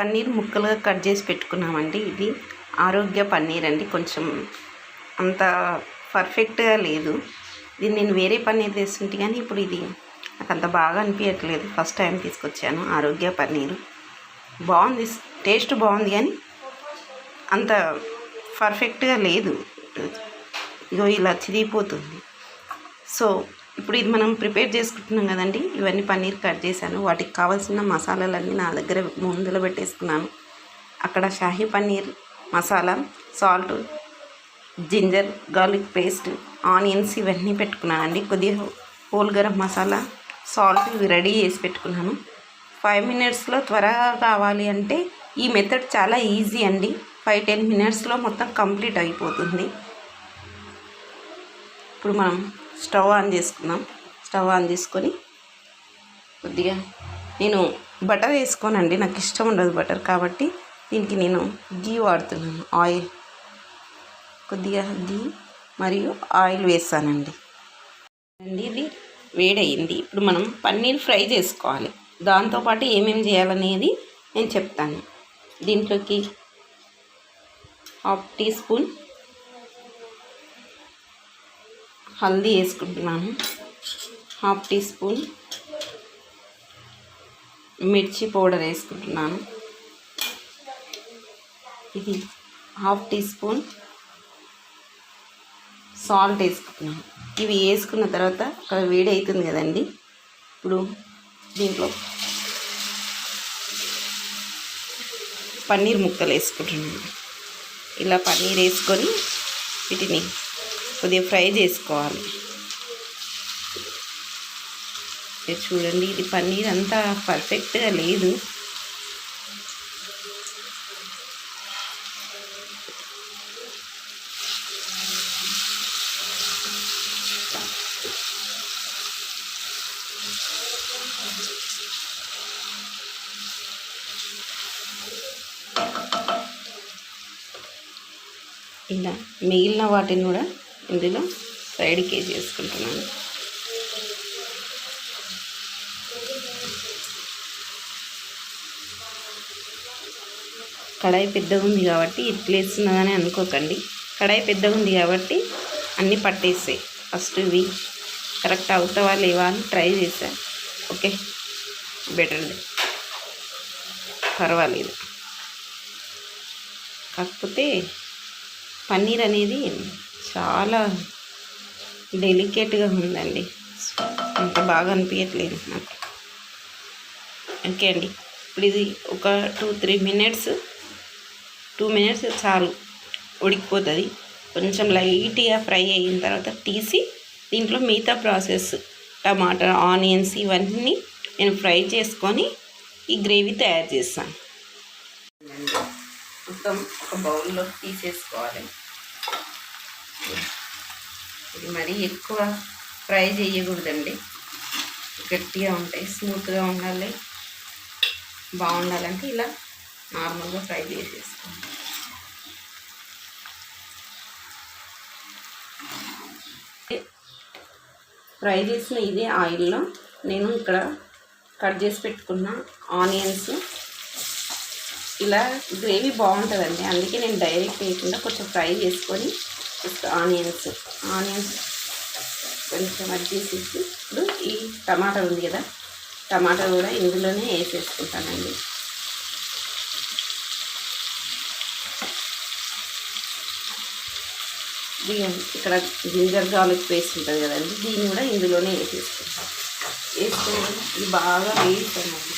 పన్నీర్ ముక్కలుగా కట్ చేసి పెట్టుకున్నామండి. ఇది ఆరోగ్య పన్నీర్ అండి. కొంచెం అంత పర్ఫెక్ట్గా లేదు. ఇది నేను వేరే పన్నీర్ తెస్తుంటే కానీ ఇప్పుడు ఇది నాకు అంత బాగా అనిపించట్లేదు ఫస్ట్ టైం తీసుకొచ్చాను ఆరోగ్య పన్నీరు. బాగుంది. టేస్ట్ బాగుంది కానీ అంత పర్ఫెక్ట్గా లేదు. ఇగో ఇలా చిరిగిపోతుంది. సో ఇప్పుడు ఇది మనం ప్రిపేర్ చేసుకుంటున్నాం కదండి. ఇవన్నీ పన్నీర్ కట్ చేశాను. వాటికి కావాల్సిన మసాలాలన్నీ నా దగ్గర ముందులో పెట్టేసుకున్నాను. అక్కడ shahi paneer masala salt ginger garlic paste onions ఇవన్నీ పెట్టుకున్నానండి కొద్దిగా హోల్ గరం మసాలా సాల్ట్ ఇవి రెడీ చేసి పెట్టుకున్నాను. ఫైవ్ మినిట్స్లో త్వరగా కావాలి అంటే ఈ మెథడ్ చాలా ఈజీ అండి. ఫైవ్ టెన్ మినిట్స్లో మొత్తం కంప్లీట్ అయిపోతుంది. ఇప్పుడు మనం స్టవ్ ఆన్ చేసుకున్నాం స్టవ్ ఆన్ చేసుకొని కొద్దిగా నేను బటర్ వేసుకోనండి. నాకు ఇష్టం ఉండదు బటర్ కాబట్టి దీనికి నేను గీ వాడుతున్నాను. ఆయిల్. కొద్దిగా గీ మరియు ఆయిల్ వేస్తానండి. అండి ఇది వేడయింది. ఇప్పుడు మనం పన్నీర్ ఫ్రై చేసుకోవాలి. దాంతోపాటు ఏమేమి చేయాలనేది నేను చెప్తాను. దీంట్లోకి హాఫ్ టీ స్పూన్ హల్దీ వేసుకుంటున్నాను. హాఫ్ టీ స్పూన్ మిర్చి పౌడర్ వేసుకుంటున్నాను. ఇది హాఫ్ టీ స్పూన్ సాల్ట్ వేసుకుంటున్నాను. ఇవి వేసుకున్న తర్వాత అక్కడ వేడి అవుతుంది కదండి. ఇప్పుడు దీంట్లో పన్నీర్ ముక్కలు వేసుకుంటున్నాను. ఇలా పన్నీర్ వేసుకొని వీటిని కొద్దిగా ఫ్రై చేసుకోవాలి. చూడండి ఇది పన్నీర్ అంతా పర్ఫెక్ట్గా లేదు. ఇలా మిగిలిన వాటిని కూడా ఇందులో సైడ్కి వేసుకుంటున్నాను. కడాయి పెద్దగా ఉంది కాబట్టి ఇట్లా వేస్తున్నదని అనుకోకండి. కడాయి పెద్దగా ఉంది కాబట్టి అన్నీ పట్టేస్తాయి ఫస్ట్ ఇవి కరెక్ట్ అవుతావా లేవా అని ట్రై చేశా ఓకే బెటర్ పర్వాలేదు. కాకపోతే పన్నీర్ అనేది చాలా డెలికేట్గా ఉందండి. అంత బాగా అనిపించట్లేదు నాకు. ఓకే అండి. ఇప్పుడు ఇది ఒక two three minutes two minutes చాలు ఉడికిపోతుంది. కొంచెం లైట్గా ఫ్రై అయిన తర్వాత తీసి దీంట్లో మిగతా ప్రాసెస్ టమాటా ఆనియన్స్ ఇవన్నీ నేను ఫ్రై చేసుకొని ఈ గ్రేవీ తయారు చేస్తాను. మొత్తం ఒక బౌల్లో తీసేసుకోవాలి. ఇది మరీ ఎక్కువ ఫ్రై చేయకూడదండి. గట్టిగా ఉంటాయి స్మూత్గా ఉండాలి. బాగుండాలంటే ఇలా నార్మల్గా ఫ్రై చేసేసుకోండి. ఫ్రై చేసిన ఇదే ఆయిల్లో నేను ఇక్కడ కట్ చేసి పెట్టుకున్న ఆనియన్స్ ఇలా గ్రేవీ బాగుంటుందండి. అందుకే నేను డైరెక్ట్ వేయకుండా కొంచెం ఫ్రై చేసుకొని జస్ట్ ఆనియన్స్ ఆనియన్స్ కొంచెం వచ్చేసి ఇప్పుడు ఈ టమాటా ఉంది కదా టమాటా కూడా ఇందులోనే వేసేసుకుంటానండి. బియ్యం ఇక్కడ జింజర్ గార్లిక్ పేస్ట్ ఉంటుంది కదండి దీన్ని కూడా ఇందులోనే వేసేసుకుంటాం. వేసుకొని ఇది బాగా వేస్తామండి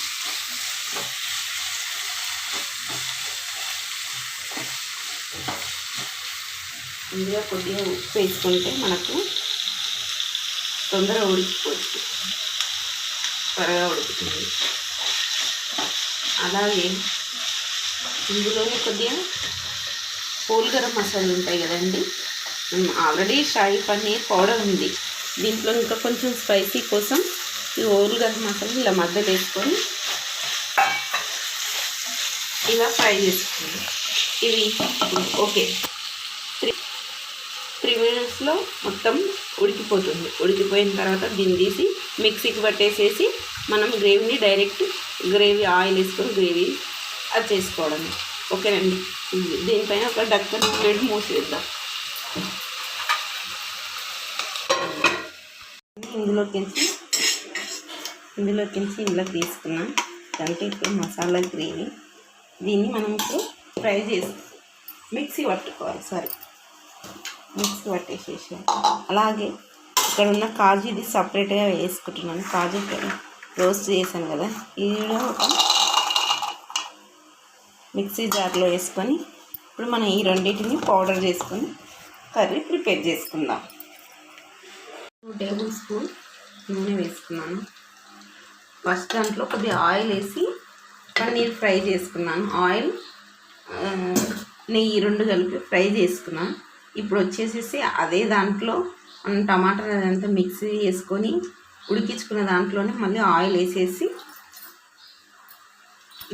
ఇందులో కొద్దిగా ఉప్పు వేసుకుంటే మనకు తొందరగా ఉడికిపోవచ్చు త్వరగా ఉడుకుతుంది. అలాగే ఇందులోనే కొద్దిగా హోల్ గరం మసాలా ఉంటాయి కదండి. ఆల్రెడీ షాయి పన్నీర్ పౌడర్ ఉంది. దీంట్లో ఇంకా కొంచెం స్పైసీ కోసం ఈ హోల్ గరం మసాలా ఇలా మధ్య వేసుకొని ఇలా ఫ్రై చేసుకోండి. ఇవి ఓకే. మినిట్స్లో మొత్తం ఉడికిపోతుంది. ఉడికిపోయిన తర్వాత దీన్ని తీసి మిక్సీకి పట్టేసేసి మనం గ్రేవీని డైరెక్ట్ గ్రేవీ ఆయిల్ వేసుకొని గ్రేవీ అది చేసుకోవడం ఓకేనండి? దీనిపైన ఒక డక్కన్ ప్లేట్ మూసేద్దాం ఇందులోకి వెళ్ళి ఇందులోకి వెళ్ళి ఇందులోకి తీసుకున్నాం. అంటే ఇప్పుడు మసాలా గ్రేవీ. దీన్ని మనం ఇప్పుడు ఫ్రై చేసి మిక్సీ పట్టుకోవాలి. సారీ. మిక్సీ పట్టేసేసాను అలాగే ఇక్కడ ఉన్న కాజు ఇది సపరేట్గా వేసుకుంటున్నాను. కాజు రోస్ట్ చేశాను కదా. ఇది కూడా ఒక మిక్సీ జార్లో వేసుకొని ఇప్పుడు మనం ఈ రెండింటిని పౌడర్ చేసుకొని కర్రీ ప్రిపేర్ చేసుకుందాం. టూ టేబుల్ స్పూన్ నూనె వేసుకున్నాను. ఫస్ట్ దాంట్లో కొద్దిగా ఆయిల్ వేసి పన్నీర్ ఫ్రై చేసుకున్నాను. ఆయిల్ నెయ్యి రెండు కలిపి ఫ్రై చేసుకున్నాను. ఇప్పుడు వచ్చేసేసి అదే దాంట్లో మనం టమాటా అదంతా మిక్సీ చేసుకొని ఉడికించుకున్న దాంట్లోనే మళ్ళీ ఆయిల్ వేసేసి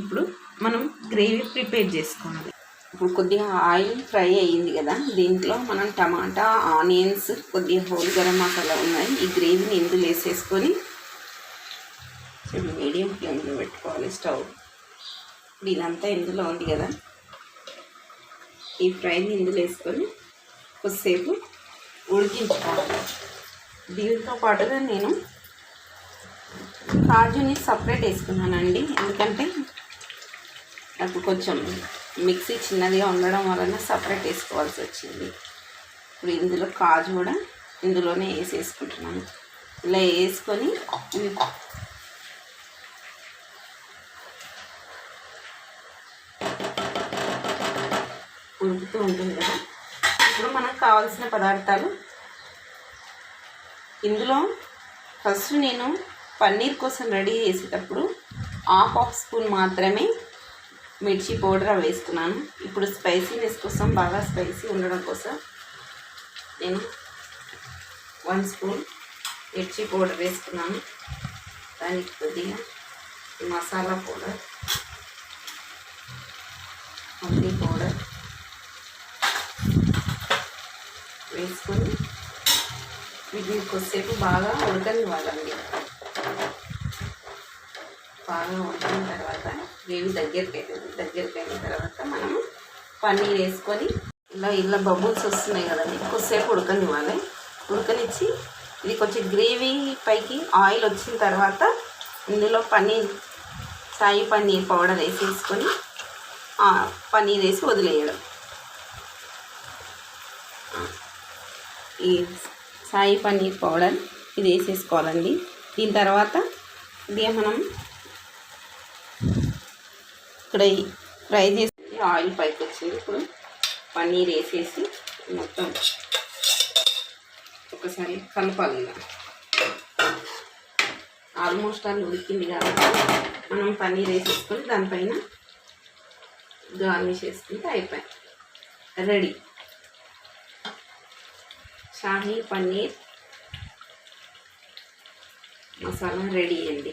ఇప్పుడు మనం గ్రేవీ ప్రిపేర్ చేసుకోవాలి. ఇప్పుడు కొద్దిగా ఆయిల్ ఫ్రై అయ్యింది కదా దీంట్లో మనం టమాటా ఆనియన్స్ కొద్దిగా హోల్ గరం మసాలా ఉన్నాయి. ఈ గ్రేవీని ఇందులో వేసేసుకొని మీడియం ఫ్లేమ్లో పెట్టుకోవాలి స్టవ్. ఇప్పుడు ఇదంతా ఇందులో ఉంది కదా. ఈ ఫ్రైని ఇందులో వేసుకొని కొద్దిసేపు ఉడికించుకోవాలి. దీంతో పాటుగా నేను కాజుని సపరేట్ వేసుకున్నానండి. ఎందుకంటే నాకు కొంచెం మిక్సీ చిన్నదిగా ఉండడం వలన సపరేట్ వేసుకోవాల్సి వచ్చింది. ఇప్పుడు ఇందులో కాజు కూడా ఇందులోనే వేసేసుకుంటున్నాను. ఇలా వేసుకొని ఉడుకుతూ ఉంటుంది కదా. ఇప్పుడు మనకు కావాల్సిన పదార్థాలు. ఇందులో ఫస్ట్ నేను పన్నీర్ కోసం రెడీ చేసేటప్పుడు హాఫ్ హాఫ్ స్పూన్ మాత్రమే మిర్చి పౌడర్ వేసుకున్నాను ఇప్పుడు స్పైసీనెస్ కోసం బాగా స్పైసీ ఉండడం కోసం నేను వన్ స్పూన్ మిర్చి పౌడర్ వేసుకున్నాను దానికి కొద్దిగా మసాలా పౌడర్ హల్దీ పౌడర్ వేసుకొని వీటిని కొద్దిసేపు బాగా ఉడకనివ్వాలండి బాగా ఉడికిన తర్వాత గ్రేవీ దగ్గరికి అవుతుంది దగ్గరికి అయిన తర్వాత మనము పన్నీర్ వేసుకొని ఇలా ఇలా బబుల్స్ వస్తున్నాయి కదండి కొద్దిసేపు ఉడకనివ్వాలి. ఉడకనిచ్చి ఇది కొంచెం గ్రేవీ పైకి ఆయిల్ వచ్చిన తర్వాత ఇందులో పన్నీర్ సాయి పన్నీర్ పౌడర్ వేసేసుకొని పన్నీర్ వేసి వదిలేయడం. ఈ సాయి పన్నీర్ పౌడర్ ఇది వేసేసుకోవాలండి. దీని తర్వాత ఇది మనం ఇక్కడ ఫ్రై చేసి ఆయిల్ పైకి వచ్చింది. ఇప్పుడు పన్నీర్ వేసేసి మొత్తం ఒకసారి కలపాలి ఆల్మోస్ట్ అది ఉడికింది కాబట్టి మనం పన్నీర్ వేసేసుకొని దానిపైన గార్నిష్ చేసుకుంటే అయిపోయి రెడీ. షాహీ పన్నీర్ మసాలా రెడీ అండి